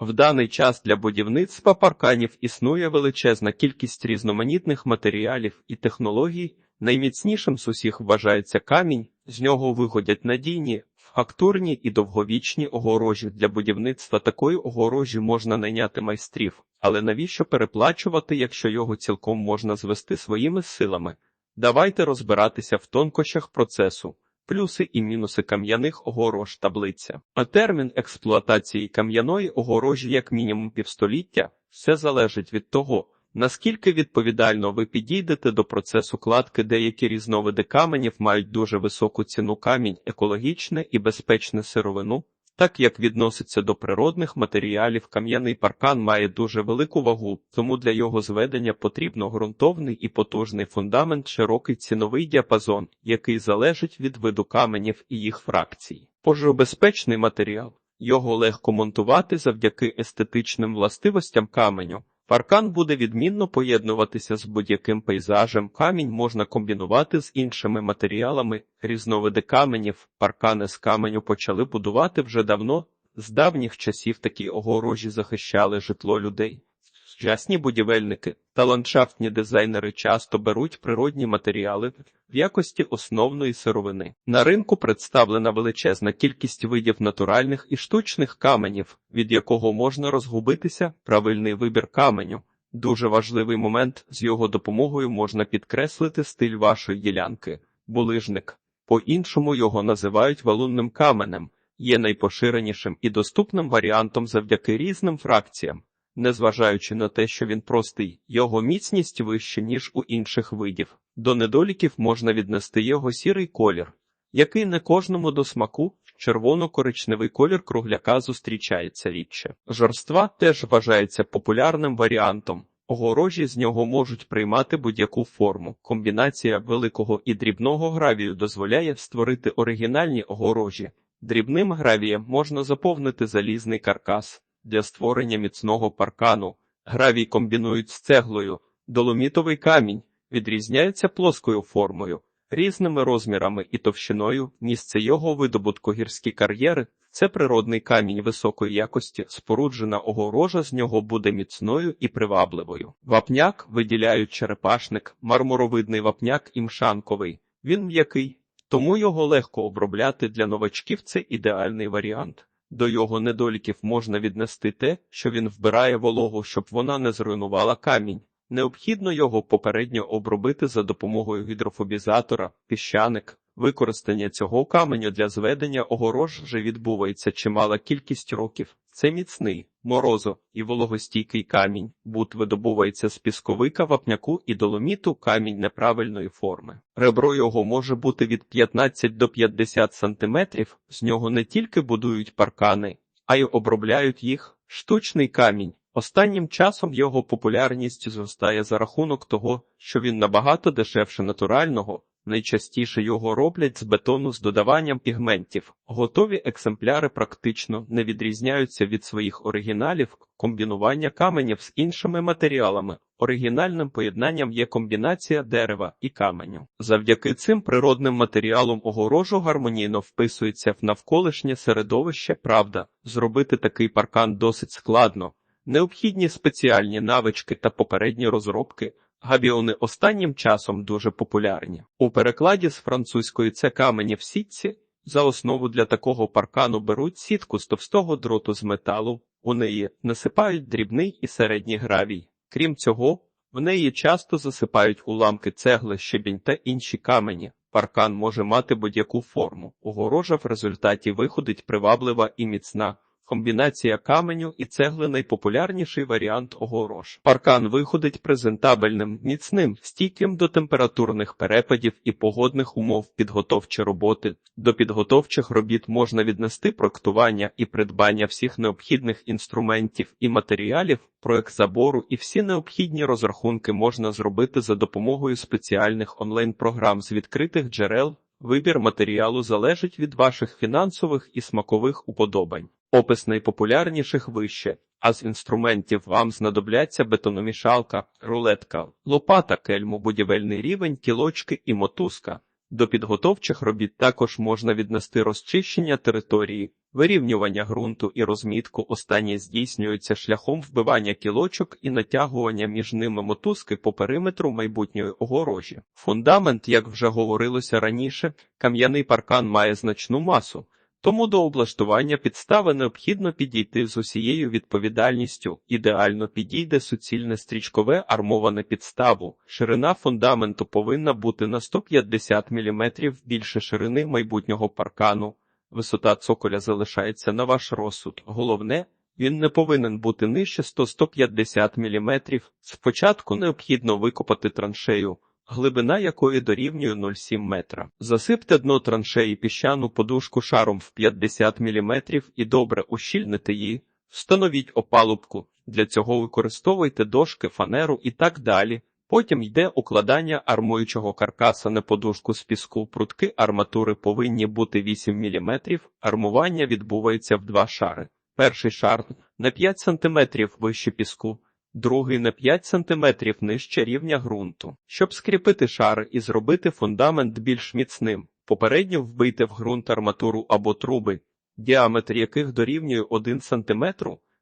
В даний час для будівництва парканів існує величезна кількість різноманітних матеріалів і технологій. Найміцнішим з усіх вважається камінь, з нього виходять надійні, фактурні і довговічні огорожі. Для будівництва такої огорожі можна найняти майстрів, але навіщо переплачувати, якщо його цілком можна звести своїми силами? Давайте розбиратися в тонкощах процесу. Плюси і мінуси кам'яних огорож таблиця. А термін експлуатації кам'яної огорожі як мінімум півстоліття все залежить від того, наскільки відповідально ви підійдете до процесу кладки. Деякі різновиди каменів мають дуже високу ціну камінь, екологічне і безпечне сировину. Так як відноситься до природних матеріалів, кам'яний паркан має дуже велику вагу, тому для його зведення потрібно ґрунтовний і потужний фундамент, широкий ціновий діапазон, який залежить від виду каменів і їх фракцій. Пожобезпечний матеріал. Його легко монтувати завдяки естетичним властивостям каменю. Паркан буде відмінно поєднуватися з будь-яким пейзажем. Камінь можна комбінувати з іншими матеріалами. Різновиди каменів, паркани з каменю почали будувати вже давно. З давніх часів такі огорожі захищали житло людей. Сучасні будівельники та ландшафтні дизайнери часто беруть природні матеріали в якості основної сировини. На ринку представлена величезна кількість видів натуральних і штучних каменів, від якого можна розгубитися правильний вибір каменю. Дуже важливий момент з його допомогою можна підкреслити стиль вашої ділянки. Булижник. По-іншому його називають валунним каменем, є найпоширенішим і доступним варіантом завдяки різним фракціям. Незважаючи на те, що він простий, його міцність вища, ніж у інших видів. До недоліків можна віднести його сірий колір, який не кожному до смаку, червоно-коричневий колір кругляка зустрічається рідше. Жорства теж вважається популярним варіантом. Огорожі з нього можуть приймати будь-яку форму. Комбінація великого і дрібного гравію дозволяє створити оригінальні огорожі. Дрібним гравієм можна заповнити залізний каркас. Для створення міцного паркану гравій комбінують з цеглою. Доломітовий камінь відрізняється плоскою формою, різними розмірами і товщиною. Місце його видобутку гірські кар'єри це природний камінь високої якості, споруджена огорожа з нього буде міцною і привабливою. Вапняк виділяють черепашник, мармуровидний вапняк і мшанковий. Він м'який, тому його легко обробляти для новачків. Це ідеальний варіант. До його недоліків можна віднести те, що він вбирає вологу, щоб вона не зруйнувала камінь. Необхідно його попередньо обробити за допомогою гідрофобізатора, піщаник. Використання цього каменю для зведення огорож вже відбувається чимала кількість років. Це міцний, морозо і вологостійкий камінь. Бут видобувається з пісковика, вапняку і доломіту камінь неправильної форми. Ребро його може бути від 15 до 50 сантиметрів. З нього не тільки будують паркани, а й обробляють їх. Штучний камінь. Останнім часом його популярність зростає за рахунок того, що він набагато дешевше натурального. Найчастіше його роблять з бетону з додаванням пігментів. Готові екземпляри практично не відрізняються від своїх оригіналів. Комбінування каменів з іншими матеріалами. Оригінальним поєднанням є комбінація дерева і каменю. Завдяки цим природним матеріалам огорожу гармонійно вписується в навколишнє середовище. Правда, зробити такий паркан досить складно. Необхідні спеціальні навички та попередні розробки. Габіони останнім часом дуже популярні. У перекладі з французької це камені в сітці. За основу для такого паркану беруть сітку з товстого дроту з металу, у неї насипають дрібний і середній гравій. Крім цього, в неї часто засипають уламки цегли, щебінь та інші камені. Паркан може мати будь-яку форму. Огорожа в результаті виходить приваблива і міцна. Комбінація каменю і цегли найпопулярніший варіант огорож. Паркан виходить презентабельним, міцним, стійким до температурних перепадів і погодних умов підготовчі роботи. До підготовчих робіт можна віднести проектування і придбання всіх необхідних інструментів і матеріалів, проект забору і всі необхідні розрахунки можна зробити за допомогою спеціальних онлайн-програм з відкритих джерел. Вибір матеріалу залежить від ваших фінансових і смакових уподобань. Опис найпопулярніших вище, а з інструментів вам знадобляться бетономішалка, рулетка, лопата, кельму, будівельний рівень, кілочки і мотузка. До підготовчих робіт також можна віднести розчищення території, Вирівнювання ґрунту і розмітку останнє здійснюється шляхом вбивання кілочок і натягування між ними мотузки по периметру майбутньої огорожі. Фундамент, як вже говорилося раніше, кам'яний паркан має значну масу. Тому до облаштування підстави необхідно підійти з усією відповідальністю. Ідеально підійде суцільне стрічкове армоване підставу. Ширина фундаменту повинна бути на 150 мм більше ширини майбутнього паркану. Висота цоколя залишається на ваш розсуд. Головне, він не повинен бути нижче 100-150 мм. Спочатку необхідно викопати траншею, глибина якої дорівнює 0,7 метра. Засипте дно траншеї піщану подушку шаром в 50 мм і добре ущільните її. Встановіть опалубку. Для цього використовуйте дошки, фанеру і так далі. Потім йде укладання армуючого каркаса на подушку з піску. Прутки арматури повинні бути 8 мм. Армування відбувається в два шари. Перший шар на 5 см вище піску, другий на 5 см нижче рівня ґрунту. Щоб скріпити шари і зробити фундамент більш міцним, попередньо вбийте в ґрунт арматуру або труби, діаметр яких дорівнює 1 см,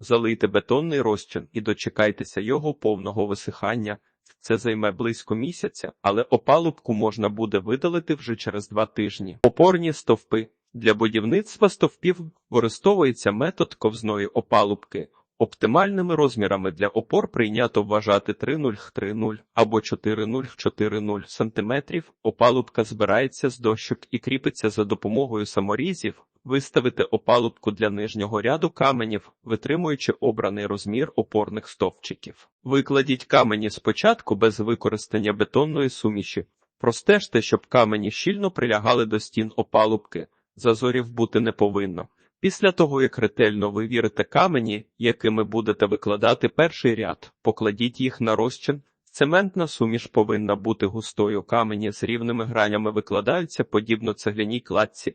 залийте бетонний розчин і дочекайтеся його повного висихання. Це займе близько місяця, але опалубку можна буде видалити вже через два тижні. Опорні стовпи для будівництва стовпів використовується метод ковзної опалубки. Оптимальними розмірами для опор прийнято вважати 3,0-3,0 або 4,0-4,0 см. Опалубка збирається з дощок і кріпиться за допомогою саморізів. Виставити опалубку для нижнього ряду каменів, витримуючи обраний розмір опорних стовпчиків. Викладіть камені спочатку без використання бетонної суміші. Простежте, щоб камені щільно прилягали до стін опалубки. Зазорів бути не повинно. Після того, як ретельно вивірите камені, якими будете викладати перший ряд, покладіть їх на розчин. Цементна суміш повинна бути густою. Камені з рівними гранями викладаються подібно цегляній кладці.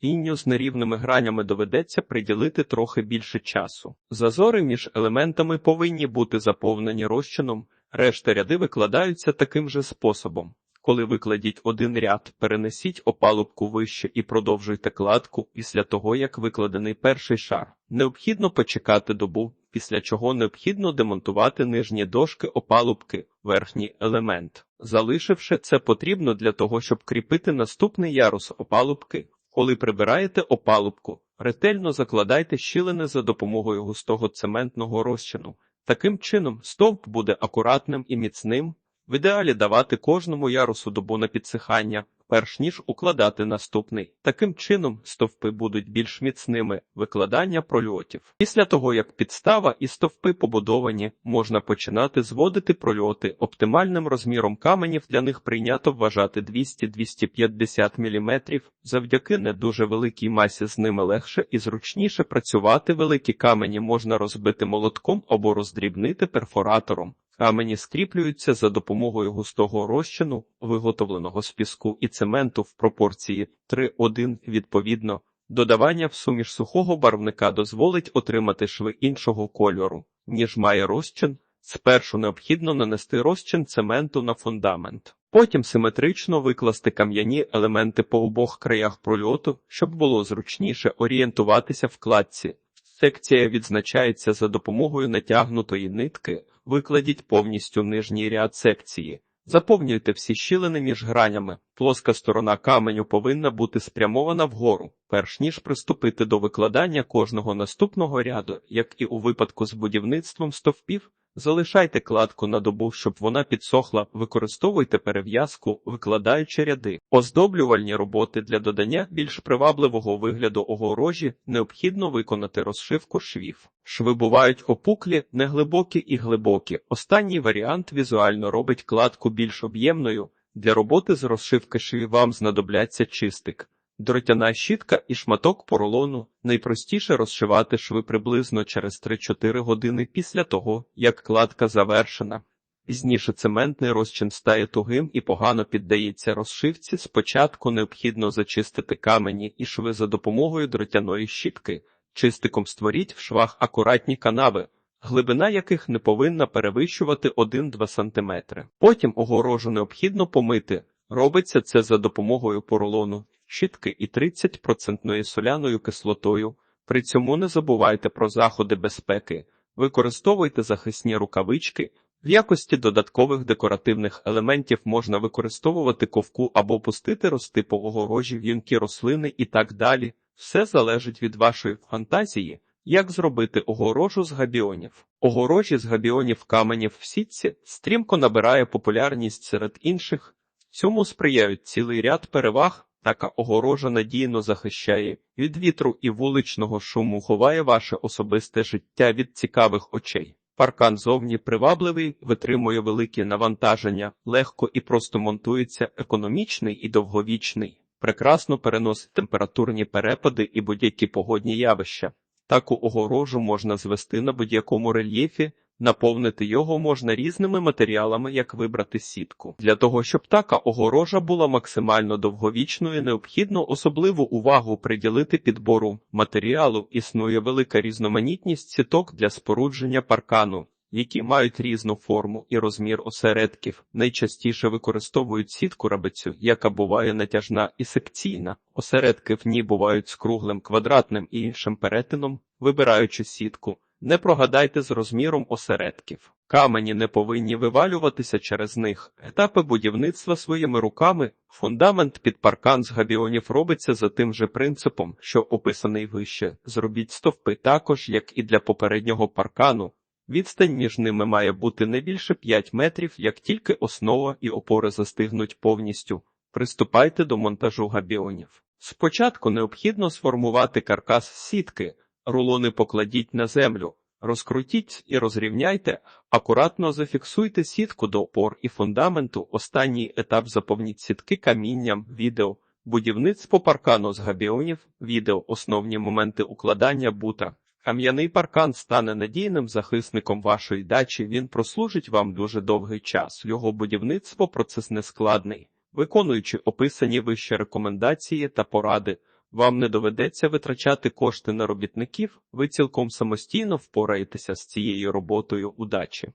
Інню з нерівними гранями доведеться приділити трохи більше часу. Зазори між елементами повинні бути заповнені розчином, решта ряди викладаються таким же способом. Коли викладіть один ряд, перенесіть опалубку вище і продовжуйте кладку після того, як викладений перший шар. Необхідно почекати добу, після чого необхідно демонтувати нижні дошки опалубки, верхній елемент. Залишивши це потрібно для того, щоб кріпити наступний ярус опалубки. Коли прибираєте опалубку, ретельно закладайте щілини за допомогою густого цементного розчину. Таким чином, стовп буде акуратним і міцним. В ідеалі давати кожному ярусу добу на підсихання, перш ніж укладати наступний. Таким чином, стовпи будуть більш міцними викладання прольотів. Після того, як підстава і стовпи побудовані, можна починати зводити прольоти. Оптимальним розміром каменів для них прийнято вважати 200-250 мм. Завдяки не дуже великій масі з ними легше і зручніше працювати. Великі камені можна розбити молотком або роздрібнити перфоратором. Камені скріплюються за допомогою густого розчину, виготовленого з піску і цементу в пропорції 3-1 відповідно. Додавання в суміш сухого барвника дозволить отримати шви іншого кольору, ніж має розчин. Спершу необхідно нанести розчин цементу на фундамент. Потім симетрично викласти кам'яні елементи по обох краях прольоту, щоб було зручніше орієнтуватися в кладці. Секція відзначається за допомогою натягнутої нитки. Викладіть повністю нижній ряд секції. Заповнюйте всі щілини між гранями. Плоска сторона каменю повинна бути спрямована вгору, перш ніж приступити до викладання кожного наступного ряду, як і у випадку з будівництвом стовпів. Залишайте кладку на добу, щоб вона підсохла, використовуйте перев'язку, викладаючи ряди. Оздоблювальні роботи для додання більш привабливого вигляду огорожі необхідно виконати розшивку швів. Шви бувають опуклі, неглибокі і глибокі. Останній варіант візуально робить кладку більш об'ємною. Для роботи з розшивки швів вам знадобляться чистик. Дротяна щітка і шматок поролону найпростіше розшивати шви приблизно через 3-4 години після того, як кладка завершена. Пізніше цементний розчин стає тугим і погано піддається розшивці. Спочатку необхідно зачистити камені і шви за допомогою дротяної щітки. Чистиком створіть в швах акуратні канави, глибина яких не повинна перевищувати 1-2 см. Потім огорожу необхідно помити. Робиться це за допомогою поролону. Щітки і 30% соляною кислотою. При цьому не забувайте про заходи безпеки. Використовуйте захисні рукавички. В якості додаткових декоративних елементів можна використовувати ковку або пустити рости по огорожі в'юнкі рослини і так далі. Все залежить від вашої фантазії, як зробити огорожу з габіонів. Огорожі з габіонів каменів в сітці стрімко набирає популярність серед інших. Цьому сприяють цілий ряд переваг. Така огорожа надійно захищає від вітру і вуличного шуму, ховає ваше особисте життя від цікавих очей. Паркан зовні привабливий, витримує великі навантаження, легко і просто монтується, економічний і довговічний, прекрасно переносить температурні перепади і будь-які погодні явища. Таку огорожу можна звести на будь-якому рельєфі, наповнити його можна різними матеріалами, як вибрати сітку. Для того, щоб така огорожа була максимально довговічною, необхідно особливу увагу приділити підбору матеріалу. Існує велика різноманітність сіток для спорудження паркану. Які мають різну форму і розмір осередків, найчастіше використовують сітку рабицю, яка буває натяжна і секційна. Осередки в ній бувають з круглим, квадратним і іншим перетином. Вибираючи сітку, не прогадайте з розміром осередків. Камені не повинні вивалюватися через них. Етапи будівництва своїми руками. Фундамент під паркан з габіонів робиться за тим же принципом, що описаний вище. Зробіть стовпи також, як і для попереднього паркану. Відстань між ними має бути не більше 5 метрів, як тільки основа і опори застигнуть повністю. Приступайте до монтажу габіонів. Спочатку необхідно сформувати каркас сітки, рулони покладіть на землю, розкрутіть і розрівняйте, акуратно зафіксуйте сітку до опор і фундаменту. Останній етап заповніть сітки камінням, відео, будівництво паркану з габіонів, відео, основні моменти укладання бута. Кам'яний паркан стане надійним захисником вашої дачі. Він прослужить вам дуже довгий час. Його будівництво процес нескладний. Виконуючи описані вище рекомендації та поради, вам не доведеться витрачати кошти на робітників. Ви цілком самостійно впораєтеся з цією роботою удачі.